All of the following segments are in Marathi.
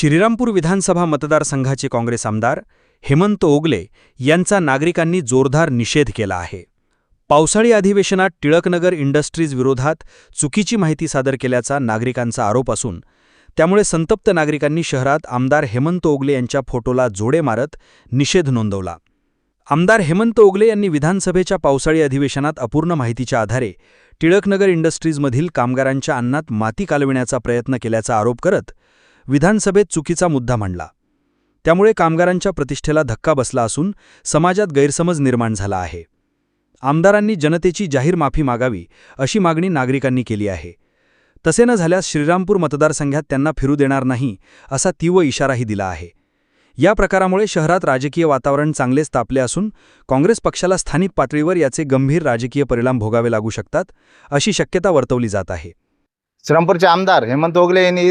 श्रीरामपूर विधानसभा मतदारसंघाचे काँग्रेस आमदार हेमंत ओगले यांचा नागरिकांनी जोरदार निषेध केला आहे. पावसाळी अधिवेशनात टिळकनगर इंडस्ट्रीज विरोधात चुकीची माहिती सादर केल्याचा नागरिकांचा आरोप असून त्यामुळे संतप्त नागरिकांनी शहरात आमदार हेमंत ओगले यांच्या फोटोला जोडे मारत निषेध नोंदवला. आमदार हेमंत ओगले यांनी विधानसभेच्या पावसाळी अधिवेशनात अपूर्ण माहितीच्या आधारे टिळकनगर इंडस्ट्रीजमधील कामगारांच्या अन्नात माती कालविण्याचा प्रयत्न केल्याचा आरोप करत विधानसभेत चुकीचा मुद्दा मांडला. त्यामुळे कामगारांच्या प्रतिष्ठेला धक्का बसला असून समाजात गैरसमज निर्माण झाला आहे. आमदारांनी जनतेची जाहीर माफी मागावी अशी मागणी नागरिकांनी केली आहे. तसे न झाल्यास श्रीरामपूर मतदारसंघात त्यांना फिरू देणार नाही असा तीव्र इशाराही दिला आहे. या प्रकारामुळे शहरात राजकीय वातावरण चांगलेच तापले असून काँग्रेस पक्षाला स्थानिक पातळीवर याचे गंभीर राजकीय परिणाम भोगावे लागू शकतात अशी शक्यता वर्तवली जात आहे. श्रीरामपूरचे आमदार हेमंत ओगले यांनी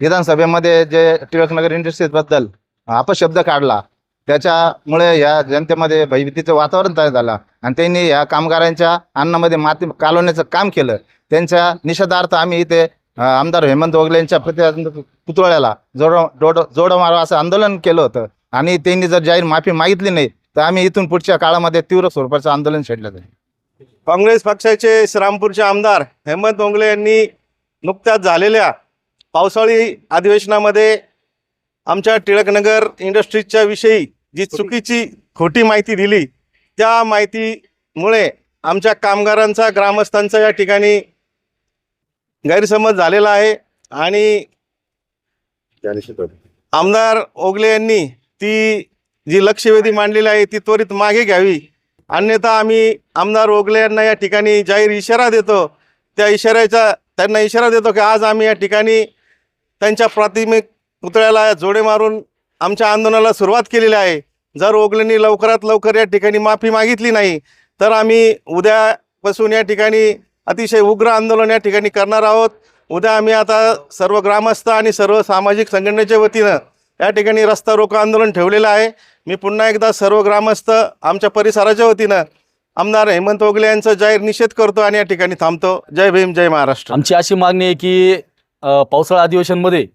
विधानसभेमध्ये जे टिळकनगर इंडस्ट्रीजबद्दल अपशब्द काढला त्याच्यामुळे या जनतेमध्ये भयभीतीचं वातावरण तयार झालं. आणि त्यांनी या कामगारांच्या अन्नामध्ये माती कालवण्याचं काम केलं. त्यांच्या निषेधार्थ आम्ही इथे आमदार हेमंत ओगले यांच्या प्रति पुतळ्याला जोड जोड जोड मारा असं आंदोलन केलं होतं. आणि त्यांनी जर जाहीर माफी मागितली नाही तर आम्ही इथून पुढच्या काळामध्ये तीव्र स्वरूपाचं आंदोलन छेडलं जाईल. काँग्रेस पक्षाचे श्रीरामपूरचे आमदार हेमंत ओंगले यांनी नुकत्याच झालेल्या पावसाळी अधिवेशनामध्ये आमच्या टिळकनगर इंडस्ट्रीजच्या विषयी जी चुकीची खोटी माहिती दिली त्या माहितीमुळे आमच्या कामगारांचा ग्रामस्थांचा या ठिकाणी गैरसमज झालेला आहे. आणि आमदार ओगले यांनी ती जी लक्षवेधी मांडलेली आहे ती त्वरित मागे घ्यावी. अन्यथा आम्ही आमदार ओगले यांना या ठिकाणी जाहीर इशारा देतो. त्या इशाऱ्याचा त्यांना इशारा देतो की आज आम्ही या ठिकाणी त्यांच्या प्राथमिक पुतळ्याला जोडे मारून आमच्या आंदोलनाला सुरुवात केलेली आहे. जर ओगलेंनी लवकरात लवकर या ठिकाणी माफी मागितली नाही तर आम्ही उद्यापासून या ठिकाणी अतिशय उग्र आंदोलन या ठिकाणी करणार आहोत. उद्या आम्ही आता सर्व ग्रामस्थ आणि सर्व सामाजिक संघटनेच्या वतीनं या ठिकाणी रस्ता रोको आंदोलन ठेवलेलं आहे. मी पुन्हा एकदा सर्व ग्रामस्थ आमच्या परिसराच्या वतीनं आमदार हेमंत ओगले यांचा जाहीर निषेध करतो आणि या ठिकाणी थांबतो. जय भीम जय महाराष्ट्र. आमची अशी मागणी आहे की पावसाळा अधिवेशनमध्ये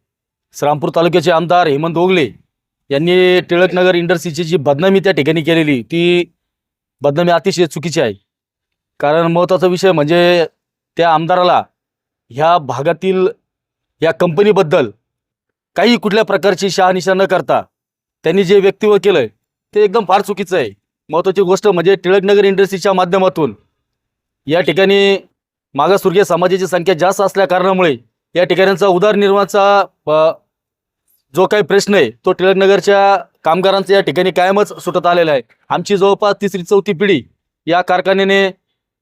श्रामपूर तालुक्याचे आमदार हेमंत ओगले यांनी टिळकनगर इंडस्ट्रीची जी बदनामी त्या ठिकाणी केलेली ती बदनामी अतिशय चुकीची आहे. कारण महत्त्वाचा विषय म्हणजे त्या आमदाराला ह्या भागातील या कंपनीबद्दल काही कुठल्या प्रकारची शहानिशा न करता त्यांनी जे व्यक्तित्व केलं आहे ते एकदम फार चुकीचं आहे. महत्त्वाची गोष्ट म्हणजे टिळकनगर इंडस्ट्रीच्या माध्यमातून या ठिकाणी मागासवर्गीय समाजाची संख्या जास्त असल्या कारणामुळे या ठिकाणचा उदरनिर्वाहाचा जो काही प्रश्न आहे तो टिळकनगरच्या कामगारांचा या ठिकाणी कायमच सुटत आलेला आहे. आमची जवळपास तिसरी चौथी पिढी या कारखान्याने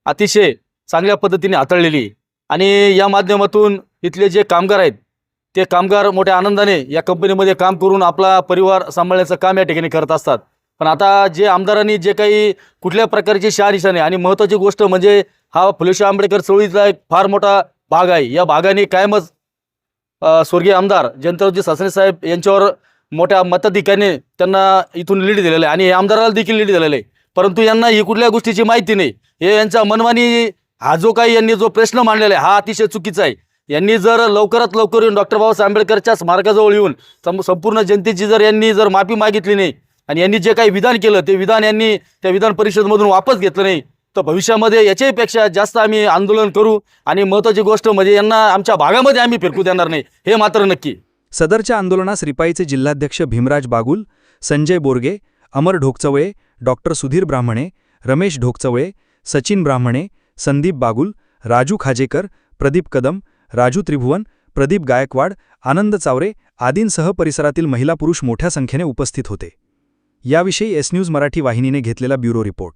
अतिशय चांगल्या पद्धतीने हाताळलेली आणि या माध्यमातून इथले जे कामगार आहेत ते कामगार मोठ्या आनंदाने या कंपनीमध्ये काम करून आपला परिवार सांभाळण्याचं काम या ठिकाणी करत असतात. पण आता जे आमदारांनी जे काही कुठल्या प्रकारची शहानिशाने आणि महत्त्वाची गोष्ट म्हणजे हा फुलेश्वर आंबेडकर चळवळीचा एक फार मोठा भाग आहे या भागाने कायमच स्वर्गीय आमदार जयंतरावजी सासणे साहेब यांच्यावर मोठ्या मताधिकाने त्यांना इथून लीड दिलेलं आहे. आणि हे आमदाराला देखील लीड दिलेलं आहे. परंतु यांना ही कुठल्या गोष्टीची माहिती नाही. हे यांच्या मनमानी हा जो काही यांनी जो प्रश्न मांडलेला आहे हा अतिशय चुकीचा आहे. यांनी जर लवकरात लवकर येऊन डॉक्टर बाबासाहेब आंबेडकरच्या स्मारकाजवळ येऊन संपूर्ण जनतेची जर यांनी जर माफी मागितली नाही आणि यांनी जे काही विधान केलं ते विधान यांनी त्या विधान परिषदमधून वापस घेतलं नाही तर भविष्यामध्ये याच्याहीपेक्षा जास्त आम्ही आंदोलन करू आणि महत्त्वाची गोष्ट म्हणजे यांना आमच्या भागामध्ये आम्ही फिरकू देणार नाही हे मात्र नक्की. सदरच्या आंदोलनास रिपाईचे जिल्हाध्यक्ष भीमराज बागुल संजय बोरगे अमर ढोकचवळे डॉक्टर सुधीर ब्राह्मणे रमेश ढोकचवळे सचिन ब्राह्मणे संदीप बागुल राजू खाजेकर प्रदीप कदम राजू त्रिभुवन प्रदीप गायकवाड आनंद चावरे आदींसह परिसरातील महिला पुरुष मोठ्या संख्येने उपस्थित होते. याविषयी एस न्यूज मराठी वाहिनीने घेतलेला ब्युरो रिपोर्ट.